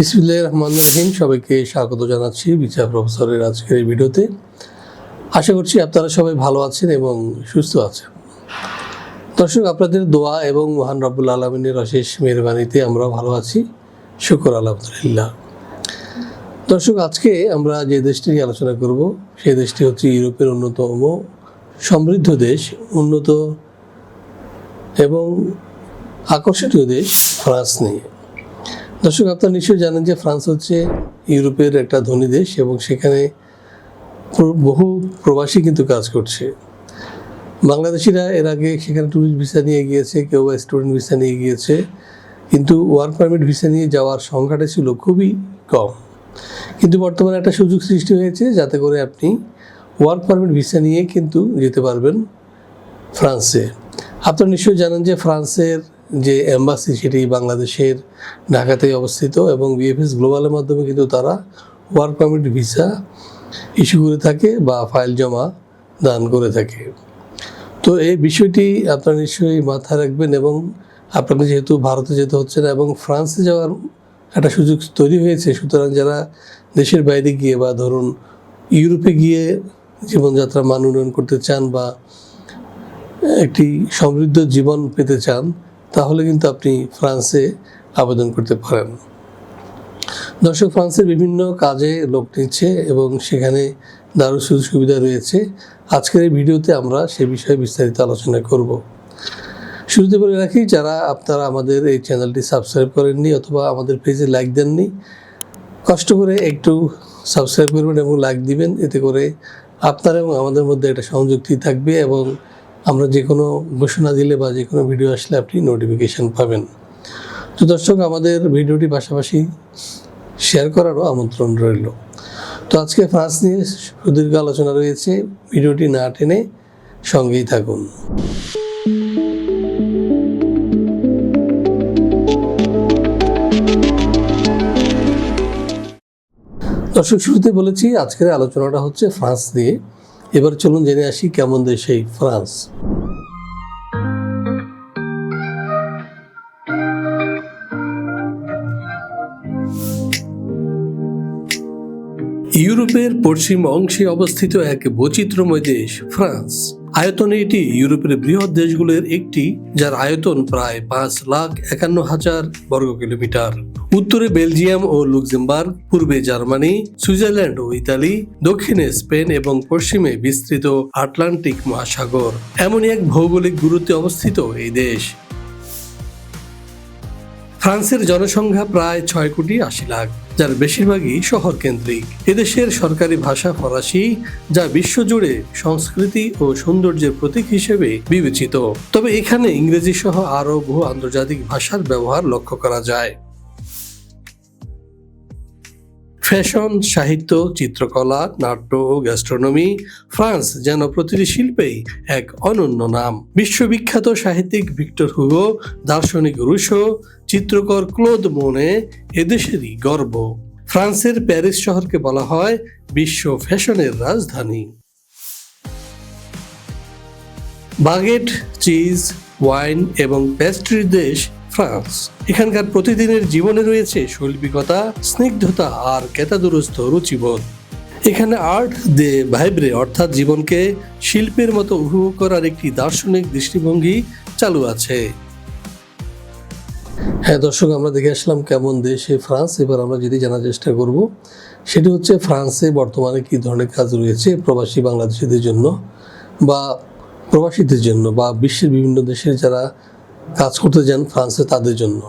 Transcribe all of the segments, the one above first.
বিসমুল্লাহ রহমান রহিম, সবাইকে স্বাগত জানাচ্ছি বিচার প্রফেসরের আজকের এই ভিডিওতে। আশা করছি আপনারা সবাই ভালো আছেন এবং সুস্থ আছেন। দর্শক, আপনাদের দোয়া এবং মহান রব্বুল আলমিনের অশেষ মেহরবানিতে আমরা ভালো আছি। শুকর, আলহামদুলিল্লাহ। দর্শক, আজকে আমরা যে দেশটি নিয়ে আলোচনা করব, সেই দেশটি হচ্ছে ইউরোপের অন্যতম সমৃদ্ধ দেশ, উন্নত এবং আকর্ষণীয় দেশ ফ্রান্স নিয়ে। দর্শক, আপনারা নিশ্চয়ই জানেন যে ফ্রান্স হচ্ছে ইউরোপের একটা ধনী দেশ এবং সেখানে বহু প্রবাসী কিন্তু কাজ করছে। বাংলাদেশিরা এর আগে সেখানে ট্যুরিস্ট ভিসা নিয়ে গিয়েছে, কেউ বা স্টুডেন্ট ভিসা নিয়ে গিয়েছে, কিন্তু ওয়ার্ক পারমিট ভিসা নিয়ে যাওয়ার সংখ্যাটা ছিল খুবই কম। কিন্তু বর্তমানে একটা সুযোগ সৃষ্টি হয়েছে যাতে করে আপনি ওয়ার্ক পারমিট ভিসা নিয়ে কিন্তু যেতে পারবেন ফ্রান্সে। আপনারা নিশ্চয়ই জানেন যে ফ্রান্সের যে এম্বাসি সেটি বাংলাদেশের ঢাকাতেই অবস্থিত এবং বিএফএস গ্লোবালের মাধ্যমে কিন্তু তারা ওয়ার্ক পারমিট ভিসা ইস্যু করে থাকে বা ফাইল জমা দান করে থাকে। তো এই বিষয়টি আপনারা নিশ্চয়ই মাথায় রাখবেন এবং আপনাকে যেহেতু ভারতে যেতে হচ্ছে না এবং ফ্রান্সে যাওয়ার একটা সুযোগ তৈরি হয়েছে, সুতরাং যারা দেশের বাইরে গিয়ে বা ধরুন ইউরোপে গিয়ে জীবনযাত্রা মান উন্নয়ন করতে চান বা একটি সমৃদ্ধ জীবন পেতে চান তাহলে কিন্তু আপনি ফ্রান্সে আবেদন করতে পারেন। দর্শক, ফ্রান্সের বিভিন্ন কাজে লোক নিচ্ছে এবং সেখানে দারুণ সুযোগ সুবিধা রয়েছে। আজকের এই ভিডিওতে আমরা সে বিষয়ে বিস্তারিত আলোচনা করব। শুরুতে বলে রাখি, যারা আপনারা আমাদের এই চ্যানেলটি সাবস্ক্রাইব করেননি অথবা আমাদের পেজে লাইক দেননি, কষ্ট করে একটু সাবস্ক্রাইব করবেন এবং লাইক দিবেন। এতে করে আপনার এবং আমাদের মধ্যে একটা সংযুক্তি থাকবে এবং আমরা যে কোনো ঘোষণা দিলে বা যে কোনো ভিডিও আসলে আপনি নোটিফিকেশান পাবেন। তো দর্শক, আমাদের ভিডিওটি পাশাপাশি শেয়ার করারও আমন্ত্রণ রইল। তো আজকে ফ্রান্স নিয়ে সুদীর্ঘ আলোচনা রয়েছে। ভিডিওটি না টেনে সঙ্গেই থাকুন। দর্শক, শুরুতে বলেছি, আজকের আলোচনাটা হচ্ছে ফ্রান্স নিয়ে। এবার চলুন জেনে আসি কেমন দেশ এই ফ্রান্স। ইউরোপের পশ্চিম অংশে অবস্থিত এক বৈচিত্র্যময় দেশ, ফ্রান্স। আয়তনে এটি ইউরোপের বৃহৎ দেশগুলোর একটি, যার আয়তন প্রায় পাঁচ লাখ একান্ন হাজার বর্গ কিলোমিটার। উত্তরে বেলজিয়াম ও লুক্সেমবার্গ, পূর্বে জার্মানি, সুইজারল্যান্ড ও ইতালি, দক্ষিণে স্পেন এবং পশ্চিমে বিস্তৃত আটলান্টিক মহাসাগর। এমনই এক ভৌগোলিক গুরুত্বে অবস্থিত এই দেশ। ফ্রান্সের জনসংখ্যা প্রায় ছয় কোটি আশি লাখ, যার বেশিরভাগই শহর কেন্দ্রিক এদেশের সরকারি ভাষা ফরাসি, যা বিশ্বজুড়ে সংস্কৃতি ও সৌন্দর্যের প্রতীক হিসেবে বিবেচিত। তবে এখানে ইংরেজি সহ আরও বহু আন্তর্জাতিক ভাষার ব্যবহার লক্ষ্য করা যায়। ফ্যাশন, সাহিত্য, চিত্রকলা, নাট্য ও গ্যাস্ট্রোনমি ফ্রান্স যেন প্রতিটি শিল্পেই এক অনন্য নাম। বিশ্ববিখ্যাত সাহিত্যিক ভিক্টর হুগো, দার্শনিক রুশো চিত্রকর ক্লোদ মোনে এদেশেরই গর্ব। ফ্রান্সের প্যারিস শহরকে বলা হয় বিশ্ব ফ্যাশনের রাজধানী। বাগেট, চিজ, ওয়াইন এবং পেস্ট্রির দেশ ফ্রান্স। এখানকার প্রতিদিনের জীবনে রয়েছে শৈল্পিকতা, স্নিগ্ধতা আর কেতাদুরস্থ রুচিবোধ। এখানে আর্ট দে ভাইব্রে অর্থাৎ জীবনকে শিল্পের মতো উপভোগ করার একটি দার্শনিক দৃষ্টিভঙ্গি চালু আছে। হ্যাঁ দর্শক, আমরা দেখে আসলাম কেমন দেশ এই ফ্রান্স। এবার আমরা যদি জানার চেষ্টা করব, সেটি হচ্ছে ফ্রান্সে বর্তমানে কী ধরনের কাজ রয়েছে প্রবাসী বাংলাদেশিদের জন্য বা প্রবাসীদের জন্য বা বিশ্বের বিভিন্ন দেশের যারা কাজ করতে যান ফ্রান্সে তাদের জন্য।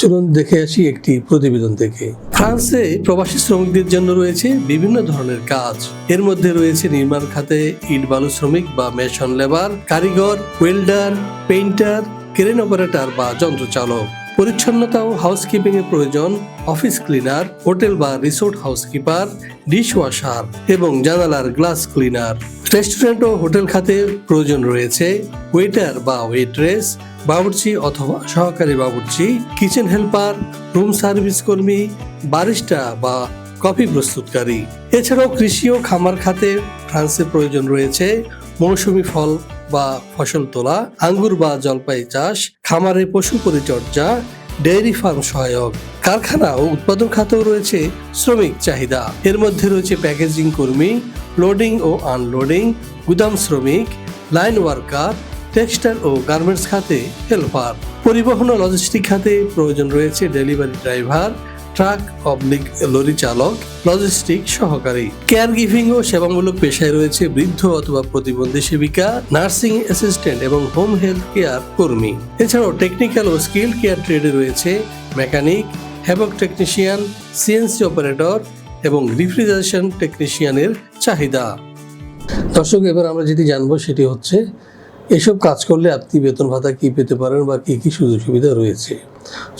চলুন দেখে আসি একটি প্রতিবেদন থেকে। ফ্রান্সে প্রবাসী শ্রমিকদের জন্য রয়েছে বিভিন্ন ধরনের কাজ। এর মধ্যে রয়েছে নির্মাণ খাতে ইট বালু শ্রমিক বা মেশন লেবার, কারিগর, ওয়েল্ডার, পেইন্টার ক্রেন অপারেটর বা যন্ত্রচালক পরিচ্ছন্নতা ও হাউসকিপিং এর প্রয়োজন। অফিস ক্লিনার, হোটেল বা রিসোর্ট হাউসকিপার ডিশ ওয়াশার এবং জানালার গ্লাস ক্লিনার। রেস্টুরেন্ট ও হোটেল খাতে প্রয়োজন রয়েছে ওয়েটার বা ওয়েট্রেস, বাবুর্চি অথবা সহকারী বাবুর্চি, কিচেন হেল্পার, রুম সার্ভিস কর্মী, বারিস্টা বা কফি প্রস্তুতকারী। এছাড়াও কৃষি ও খামার খাতে ফ্রান্সে প্রয়োজন রয়েছে মৌসুমি ফল বা ফসল তোলা, আঙ্গুর বা জলপাই চাষ, খামারে পশু পরিচর্যা, ডেয়ারি ফার্ম সহায়ক, কারখানা ও উৎপাদন খাতেও রয়েছে শ্রমিক চাহিদা। এর মধ্যে রয়েছে প্যাকেজিং কর্মী, লোডিং ও আনলোডিং, গুদাম শ্রমিক, লাইন ওয়ার্কার, টেক্সটাইল ও গার্মেন্টস খাতে হেল্পার। পরিবহন ও লজিস্টিক খাতে প্রয়োজন রয়েছে delivery driver truck oblique lorry চালক লজিস্টিক সহকারী। কেয়ার গিভিং ও সেবামূলক পেশায় রয়েছে বৃদ্ধ অথবা প্রতিবন্ধী সেবিকা নার্সিং অ্যাসিস্ট্যান্ট এবং হোম হেলথ কেয়ার কর্মী। এছাড়াও টেকনিক্যাল ও স্কিল কেয়ার ট্রেডে রয়েছে মেকানিক হ্যাবক টেকনিশিয়ান সিএনসি অপারেটর এবং রিফ্রিজারেশন টেকনিশিয়ানের চাহিদা। দর্শক, এবার আমরা যেটি জানব সেটি হচ্ছে এসব কাজ করলে আপনি বেতন ভাতা কি পেতে পারেন বা কি কি সুযোগ সুবিধা রয়েছে?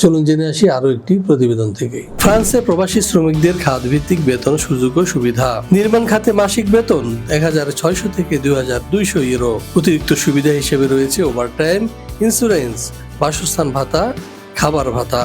চলুন জেনে আসি আরও একটি প্রতিবেদন থেকে। ফ্রান্সে প্রবাসী শ্রমিকদের খাত ভিত্তিক বেতন সুযোগ ও সুবিধা। নির্মাণ খাতে মাসিক বেতন এক হাজার ছয়শো থেকে দুই হাজার দুইশো ইউরো। অতিরিক্ত সুবিধা হিসেবে রয়েছে ওভারটাইম ইন্স্যুরেন্স বাসস্থান ভাতা, খাবার ভাতা।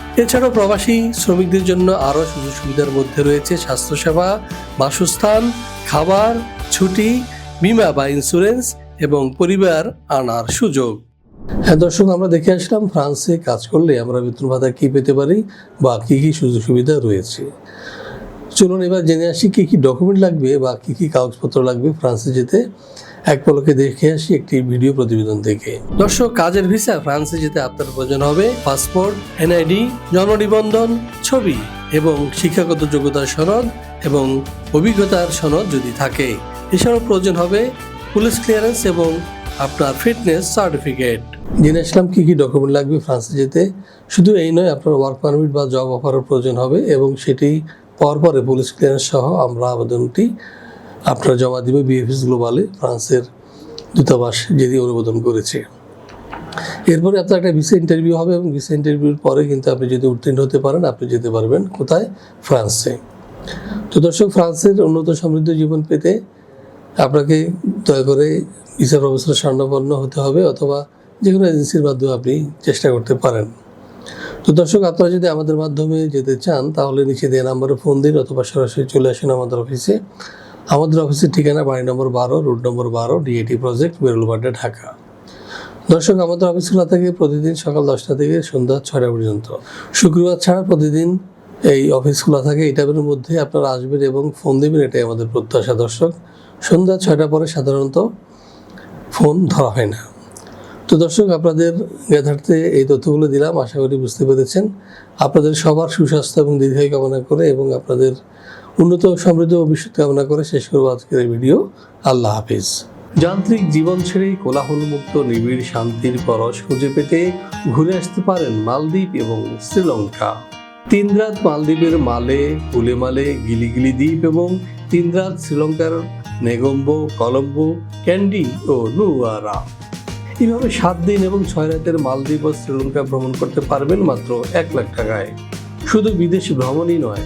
এছাড়াও প্রবাসী শ্রমিকদের জন্য আরও সুযোগ সুবিধার মধ্যে রয়েছে স্বাস্থ্যসেবা, বাসস্থান, খাবার, ছুটি, বিমা বা ইন্স্যুরেন্স এবং পরিবার আনার সুযোগ। হ্যাঁ দর্শক, আমরা দেখে আসলাম ফ্রান্সে কাজ করলে আমরা বেতন ভাতা কী পেতে পারি বা কী কী সুযোগ সুবিধা রয়েছে। চলুন এবার জেনে আসি কী কী ডকুমেন্ট লাগবে বা কী কী কাগজপত্র লাগবে ফ্রান্সে যেতে। এক পলকে দেখে আসি একটি ভিডিও প্রতিবেদন থেকে। দর্শক, কাজের ভিসা, ফ্রান্সে যেতে আপনার প্রয়োজন হবে পাসপোর্ট, এনআইডি, জন্ম নিবন্ধন, ছবি এবং শিক্ষাগত যোগ্যতার সনদ এবং অভিজ্ঞতার সনদ যদি থাকে। এছাড়াও প্রয়োজন হবে পুলিশ ক্লিয়ারেন্স এবং আপনার ফিটনেস সার্টিফিকেট জেনে আসলাম কী কী ডকুমেন্ট লাগবে ফ্রান্সে যেতে। শুধু এই নয়, আপনার ওয়ার্ক পারমিট বা জব অফারের প্রয়োজন হবে এবং সেটি পাওয়ার পরে পুলিশ ক্লিয়ারেন্স সহ আমরা আবেদনটি আপনারা জমা দিবে বিএফএস গ্লোবালে ফ্রান্সের দূতাবাস যেটি অনুমোদন করেছে। এরপরে আপনার একটা ভিসা ইন্টারভিউ হবে এবং ভিসা ইন্টারভিউর পরে কিন্তু আপনি যদি উত্তীর্ণ হতে পারেন, আপনি যেতে পারবেন কোথায়? ফ্রান্সে। তো দর্শক, ফ্রান্সের উন্নত সমৃদ্ধ জীবন পেতে আপনাকে দয়া করে ভিসা প্রফেসর স্বর্ণপন্ন হতে হবে অথবা যে কোনো এজেন্সির মাধ্যমে আপনি চেষ্টা করতে পারেন। তো দর্শক, আপনারা যদি আমাদের মাধ্যমে যেতে চান, তাহলে নিচে দেওয়া নাম্বারে ফোন দিন অথবা সরাসরি চলে আসেন আমাদের অফিসে আমাদের অফিসের ঠিকানা বাড়ি নম্বর বারো রোড নম্বর বারো ডিএটি প্রজেক্ট বেরুলবাড্ডা ঢাকা। দর্শক, আমাদের অফিস খোলা থাকে প্রতিদিন সকাল দশটা থেকে সন্ধ্যা ছয়টা পর্যন্ত। শুক্রবার ছাড়া প্রতিদিন এই অফিস খোলা থাকে। এই টাইমের মধ্যে আপনারা আসবেন এবং ফোন দেবেন, এটাই আমাদের প্রত্যাশা। দর্শক, সন্ধ্যা ছয়টা পরে সাধারণত ফোন ধরা হয় না। তো দর্শক, আপনাদের জ্ঞাতার্থে এই তথ্যগুলো দিলাম। আশা করি বুঝতে পেরেছেন। আপনাদের সবার সুস্বাস্থ্য এবং দীর্ঘায়ু কামনা করে এবং আপনাদের উন্নত সমৃদ্ধ ভবিষ্যৎ কামনা করে শেষ করব আজকের এই ভিডিও। আল্লাহ হাফিজ। যান্ত্রিক জীবন ছেড়ে কোলাহলমুক্ত, নিবিড়, শান্তির পরশ খুঁজে পেতে ঘুরে আসতে পারেন মালদ্বীপ এবং শ্রীলঙ্কা। তিন রাত মালদ্বীপের মালে উলেমালে গিলিগিলি দ্বীপ এবং তিন রাত শ্রীলঙ্কার নেগম্বো, কলম্বো, ক্যান্ডি ও নুয়ারা। এইভাবে সাত দিন এবং ছয় রাতের মালদ্বীপ ও শ্রীলঙ্কা ভ্রমণ করতে পারবেন মাত্র এক লাখ টাকায়। শুধু বিদেশি ভ্রমণই নয়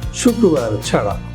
শুক্রবার ছাড়া।